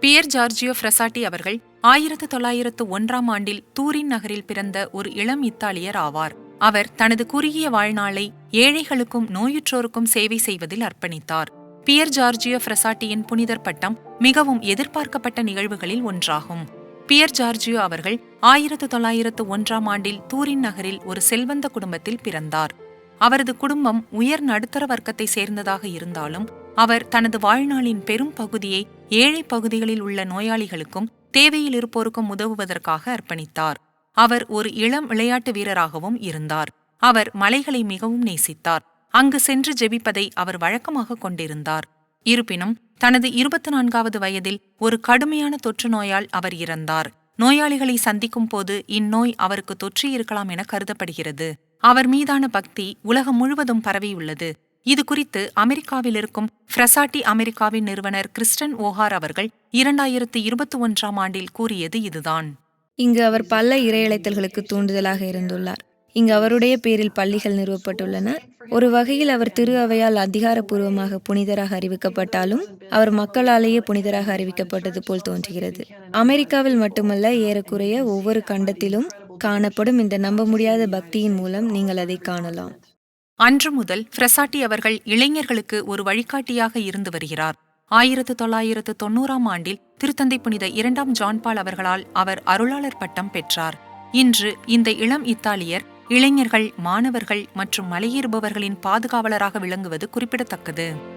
Pier Giorgio ஃப்ரெசாட்டி அவர்கள் ஆயிரத்து தொள்ளாயிரத்து ஒன்றாம் ஆண்டில் தூரின் நகரில் பிறந்த ஒரு இளம் இத்தாலியர் ஆவார். அவர் தனது குறுகிய வாழ்நாளை ஏழைகளுக்கும் நோயுற்றோருக்கும் சேவை செய்வதில் அர்ப்பணித்தார். பியர் ஜார்ஜியோ ஃப்ரெசாட்டியின் புனிதர் பட்டம் மிகவும் எதிர்பார்க்கப்பட்ட நிகழ்வுகளில் ஒன்றாகும். பியர் ஜார்ஜியோ அவர்கள் ஆயிரத்து தொள்ளாயிரத்து ஒன்றாம் ஆண்டில் தூரின் நகரில் ஒரு செல்வந்த குடும்பத்தில் பிறந்தார். அவரது குடும்பம் உயர் நடுத்தர வர்க்கத்தை சேர்ந்ததாக இருந்தாலும் அவர் தனது வாழ்நாளின் பெரும் பகுதியை ஏழை பகுதிகளில் உள்ள நோயாளிகளுக்கும் தேவையில் இருப்போருக்கும் உதவுவதற்காக அர்ப்பணித்தார். அவர் ஒரு இளம் விளையாட்டு வீரராகவும் இருந்தார். அவர் மலைகளை மிகவும் நேசித்தார். அங்கு சென்று ஜெபிப்பதை அவர் வழக்கமாக கொண்டிருந்தார். இருப்பினும் தனது இருபத்தி நான்காவது வயதில் ஒரு கடுமையான தொற்று நோயால் அவர் இறந்தார். நோயாளிகளை சந்திக்கும் போது இந்நோய் அவருக்கு தொற்றி இருக்கலாம் என கருதப்படுகிறது. அவர் மீதான பக்தி உலகம் முழுவதும் பரவியுள்ளது. இது குறித்து அமெரிக்காவில் இருக்கும் ஃப்ரெசாட்டி அமெரிக்காவின் நிறுவனர் கிறிஸ்டன் ஓஹார் அவர்கள் இரண்டாயிரத்து இருபத்தி ஒன்றாம் ஆண்டில் கூறியது இதுதான். இங்கு அவர் பல இறையழைத்தல்களுக்கு தூண்டுதலாக இருந்துள்ளார். இங்கு அவருடைய பேரில் பள்ளிகள் நிறுவப்பட்டுள்ளன. ஒரு வகையில் அவர் திரு அவையால் அதிகாரப்பூர்வமாக புனிதராக அறிவிக்கப்பட்டாலும் அவர் மக்களாலேயே புனிதராக அறிவிக்கப்பட்டது போல் தோன்றுகிறது. அமெரிக்காவில் மட்டுமல்ல ஏறக்குறைய ஒவ்வொரு கண்டத்திலும் காணப்படும் இந்த நம்ப முடியாத பக்தியின் மூலம் நீங்கள் அதை காணலாம். அன்று முதல் ஃப்ரெசாட்டி அவர்கள் இளைஞர்களுக்கு ஒரு வழிகாட்டியாக இருந்து வருகிறார். ஆயிரத்து தொள்ளாயிரத்து தொண்ணூறாம் ஆண்டில் திருத்தந்தை புனித இரண்டாம் ஜான்பால் அவர்களால் அவர் அருளாளர் பட்டம் பெற்றார். இன்று இந்த இளம் இத்தாலியர் இளைஞர்கள் மாணவர்கள் மற்றும் மலையேறுபவர்களின் பாதுகாவலராக விளங்குவது குறிப்பிடத்தக்கது.